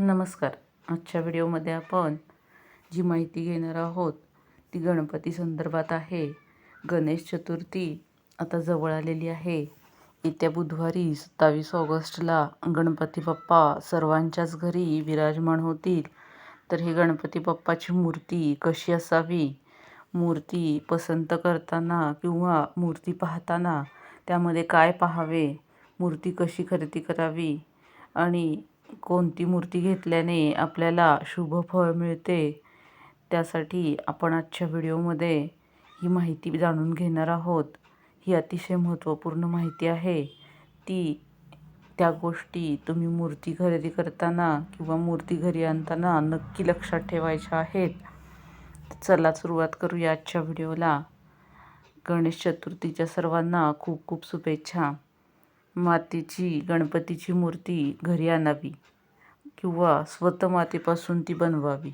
नमस्कार. आजच्या व्हिडिओमध्ये आपण जी माहिती घेणार आहोत ती गणपती संदर्भात आहे. गणेश चतुर्थी आता जवळ आलेली आहे. येत्या बुधवारी सत्तावीस ऑगस्टला गणपती बाप्पा सर्वांच्याच घरी विराजमान होतील. तर हे गणपती बाप्पाची मूर्ती कशी असावी? मूर्ती पसंत करताना किंवा मूर्ती पाहताना त्यामध्ये काय पाहावे? मूर्ती कशी खरेदी करावी? आणि कोणती मूर्ती घेतल्याने आपल्याला शुभ फळ मिळते त्यासाठी आपण आजच्या व्हिडिओमध्ये ही माहिती जाणून घेणार आहोत. ही अतिशय महत्त्वपूर्ण माहिती आहे. ती त्या गोष्टी तुम्ही मूर्ती खरेदी करताना किंवा मूर्ती घरी आणताना नक्की लक्षात ठेवायच्या आहेत. चला सुरुवात करूया आजच्या व्हिडिओला. गणेश चतुर्थीच्या सर्वांना खूप खूप शुभेच्छा. मातीची गणपतीची मूर्ती घरी आणावी किंवा स्वतः मातीपासून ती बनवावी.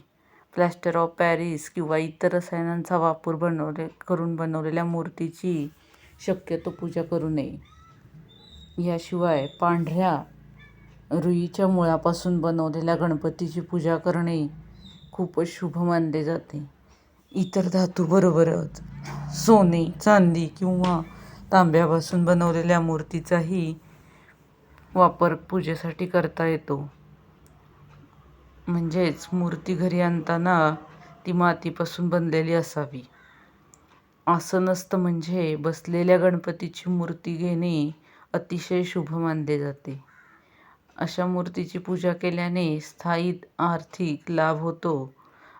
प्लॅस्टर ऑफ पॅरिस किंवा इतर रसायनांचा वापर बनवले करून बनवलेल्या मूर्तीची शक्यतो पूजा करू नये. याशिवाय पांढऱ्या रुईच्या मुळापासून बनवलेल्या गणपतीची पूजा करणे खूपच शुभ मानले जाते. इतर धातूबरोबरच सोने चांदी किंवा तांब्यापासून बनवलेल्या मूर्तीचाही वापर पूजेसाठी करता येतो. म्हणजेच मूर्ती घरी आणताना ती मातीपासून बनलेली असावी. असं म्हणजे बसलेल्या गणपतीची मूर्ती घेणे अतिशय शुभ मानले जाते. अशा मूर्तीची पूजा केल्याने स्थायी आर्थिक लाभ होतो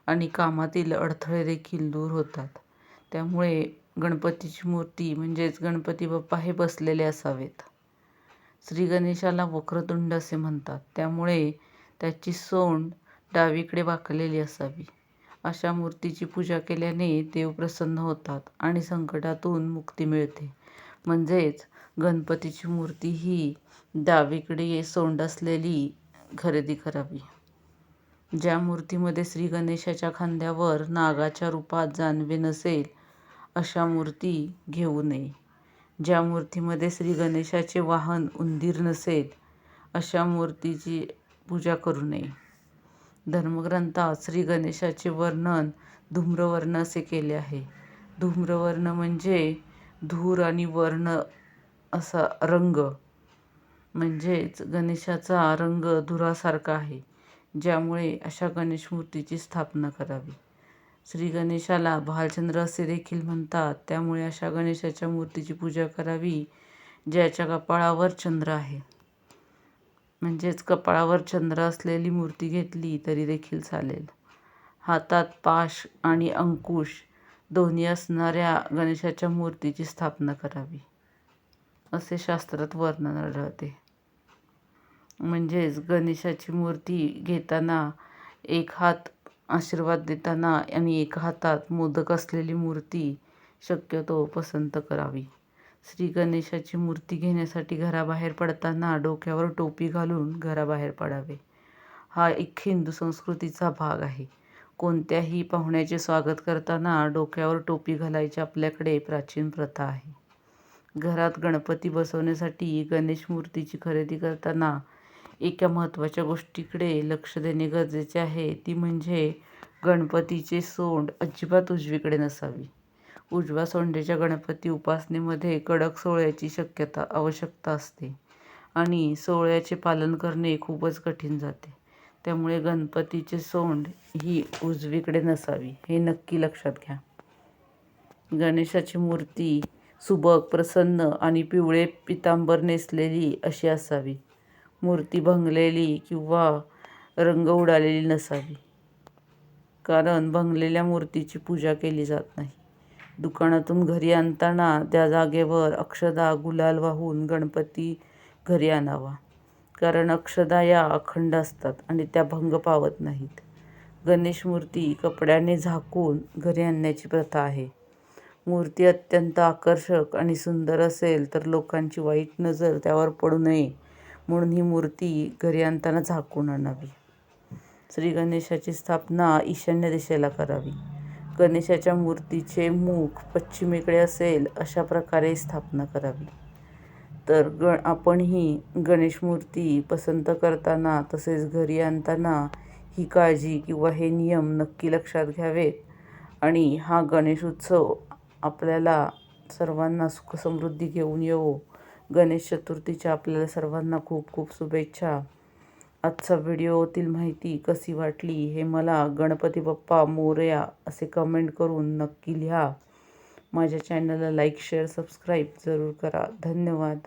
आणि कामातील अडथळे देखील दूर होतात. त्यामुळे गणपतीची मूर्ती म्हणजेच गणपती बाप्पा हे बसलेले असावेत. श्री गणेशाला वक्रतुंड असे म्हणतात. त्यामुळे त्याची सोंड डावीकडे वाकलेली असावी. अशा मूर्तीची पूजा केल्याने देव प्रसन्न होतात आणि संकटातून मुक्ती मिळते. म्हणजेच गणपतीची मूर्ती ही डावीकडे सोंड असलेली खरेदी करावी. ज्या मूर्तीमध्ये श्री गणेशाच्या खांद्यावर नागाच्या रूपात जानवे नसेल अशा मूर्ती घेऊ नये. ज्या मूर्तीमध्ये श्री गणेशाचे वाहन उंदीर नसेल अशा मूर्तीची पूजा करू नये. धर्मग्रंथात श्री गणेशाचे वर्णन धूम्रवर्ण असे केले आहे. धूम्रवर्ण म्हणजे धूर आणि वर्ण असा रंग. म्हणजेच गणेशाचा रंग धुरासारखा आहे ज्यामुळे अशा गणेश मूर्तीची स्थापना करावी. श्री गणेशाला भालचंद्र असे देखील म्हणतात. त्यामुळे अशा गणेशाच्या मूर्तीची पूजा करावी ज्याच्या कपाळावर चंद्र आहे. म्हणजेच कपाळावर चंद्र असलेली मूर्ती घेतली तरी देखील चालेल. हातात पाश आणि अंकुश दोन्ही असणाऱ्या गणेशाच्या मूर्तीची स्थापना करावी असे शास्त्रात वर्णन आढळते. म्हणजेच गणेशाची मूर्ती घेताना एक हात आशीर्वाद देताना आणि एका हातात मोदक असलेली मूर्ती शक्यतो पसंत करावी. श्री गणेशाची मूर्ती घेण्यासाठी घराबाहेर पडताना डोक्यावर टोपी घालून घराबाहेर पडावे. हा एक हिंदू संस्कृतीचा भाग आहे. कोणत्याही पाहुण्याचे स्वागत करताना डोक्यावर टोपी घालायची आपल्याकडे प्राचीन प्रथा आहे. घरात गणपती बसवण्यासाठी गणेश मूर्तीची खरेदी करताना एका महत्त्वाच्या गोष्टीकडे लक्ष देणे गरजेचे आहे. ती म्हणजे गणपतीचे सोंड अजिबात उजवीकडे नसावी. उजव्या सोंडेच्या गणपती उपासनेमध्ये कडक सोहळ्याची शक्यता आवश्यकता असते आणि सोहळ्याचे पालन करणे खूपच कठीण जाते. त्यामुळे गणपतीचे सोंड ही उजवीकडे नसावी हे नक्की लक्षात घ्या. गणेशाची मूर्ती सुबक प्रसन्न आणि पिवळे पितांबर नेसलेली अशी असावी. मूर्ती भंगलेली किंवा रंग उडालेली नसावी. कारण भंगलेल्या मूर्तीची पूजा केली जात नाही. दुकानातून घरी आणताना त्या जागेवर अक्षदा गुलाल वाहून गणपती घरी आणावा. कारण अक्षदा या अखंड असतात आणि त्या भंग पावत नाहीत. गणेश मूर्ती कपड्याने झाकून घरी आणण्याची प्रथा आहे. मूर्ती अत्यंत आकर्षक आणि सुंदर असेल तर लोकांची वाईट नजर त्यावर पडू नये. म्हणून ही मूर्ती घरी आणताना झाकून आणावी. श्री गणेशाची स्थापना ईशान्य दिशेला करावी. गणेशाच्या मूर्तीचे मुख पश्चिमेकडे असेल अशा प्रकारे स्थापना करावी. तर ग आपणही गणेश मूर्ती पसंत करताना तसेच घरी आणताना ही काळजी किंवा हे नियम नक्की लक्षात घ्यावेत आणि हा गणेश उत्सव आपल्याला सर्वांना सुखसमृद्धी घेऊन येवो गणेश चतुर्थीच्या आपल्याला सर्वांना खूप खूप शुभेच्छा. आजचा व्हिडिओतील माहिती कशी वाटली हे मला गणपती बाप्पा मोरया असे कमेंट करून नक्की लिहा. माझ्या चॅनलला लाईक शेअर सबस्क्राईब जरूर करा. धन्यवाद.